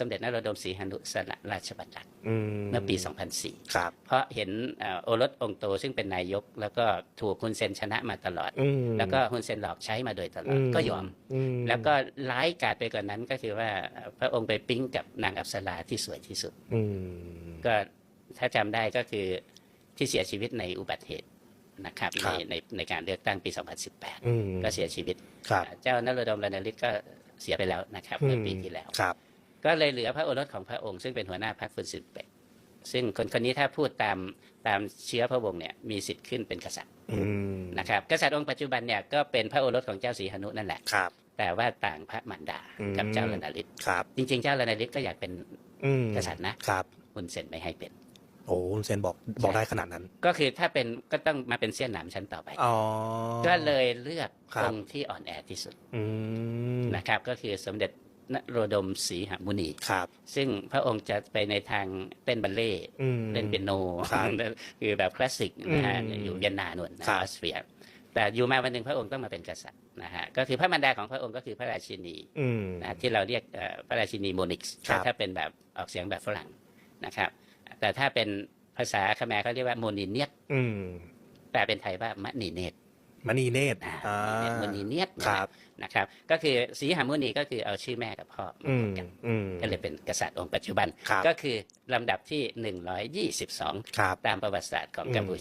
สมเด็จนโรดมศรีหนุสละราชบัลลังก์อืมเมื่อปี 2004 ครับ เพราะเห็นเอ่อโอรสองค์โตซึ่งเป็นนายก แล้วก็ถูกฮุนเซนชนะมาตลอดอืมแล้วก็ฮุนเซนหลอกใช้มาโดยตลอด ก็ยอมมแล้วก็ร้ายกาจไปกว่านั้นก็คือว่าเอ่อพระองค์ไปปิ๊งกับนางอัปสราที่สวยที่สุดอืมก็ถ้าจำได้ก็คือที่เสียชีวิตในอุบัติเหตุนะครับครัในบในในการเลือกตั้งปีอืม2018 ก็เสียชีวิตครับเจ้านโรดมรณฤทธิ์ก็เสียไปแล้วนะครับเมื่อปีที่แล้วครับ ก็เลยเหลือพระโอรสของพระองค์ซึ่งเป็นหัวหน้าพรรคฟุนซินเปกซึ่งคนคนนี้ถ้าพูดตามตามเชื้อพระวงศ์เนี่ยมีสิทธิ์ขึ้นเป็นกษัตริย์อืมนะครับกษัตริย์องค์ปัจจุบันเนี่ยก็เป็นพระโอรสของเจ้าศรีหนุนั่นแหละครับ แต่ว่าต่างพระมารดาอืมกับเจ้ารณฤทธิ์ครับจริง ๆ เจ้ารณฤทธิ์ก็อยากเป็นอืมกษัตริย์นะครับฮุนเซนไม่ให้เป็นโอ้คุณเซนบอกบอกได้ขนาดนั้น ก็คือถ้าเป็นก็ต้องมาเป็นเสี้ยนหนามชั้นต่อไปอ๋อก็เลยเลือกครับองค์ที่อ่อนแอที่สุดอืมนะครับ ก็คือสมเด็จ นโรดมศรีหมุนีครับ ซึ่งพระองค์จะไปในทางเต้นบัลเล่ต์อืมเล่นเปียโนครับคือแบบคลาสสิกนะฮะอืมอยู่เวียนนาหนวนนะครับออสเตรียแต่อยู่มาวันหนึ่งพระองค์ต้องมาเป็นกษัตริย์นะฮะก็คือพระมารดาของพระองค์ก็คือพระราชินีอืมนะที่เราเรียกเอ่อพระราชินีโมนิกส์ครับถ้าเป็นแบบออกเสียงแบบฝรั่งนะครับ แต่ถ้าเป็นภาษาคแมร์เขาเรียกว่าโมนิเนียตอืมแปลเป็นไทยว่ามณีเนตร มณีเนตรอ่าอ่าโมนีเนียตครับ นะครับ ก็คือสีหามุนีก็คือเอาชื่อแม่กับพ่อมาอืบมวกกันอืม ก็เลยเป็นกษัตริย์องค์ปัจจุบัน ครับ ก็คือลำดับที่ 122 ครับ ตามประวัติศาสตร์ของอืมกัมพู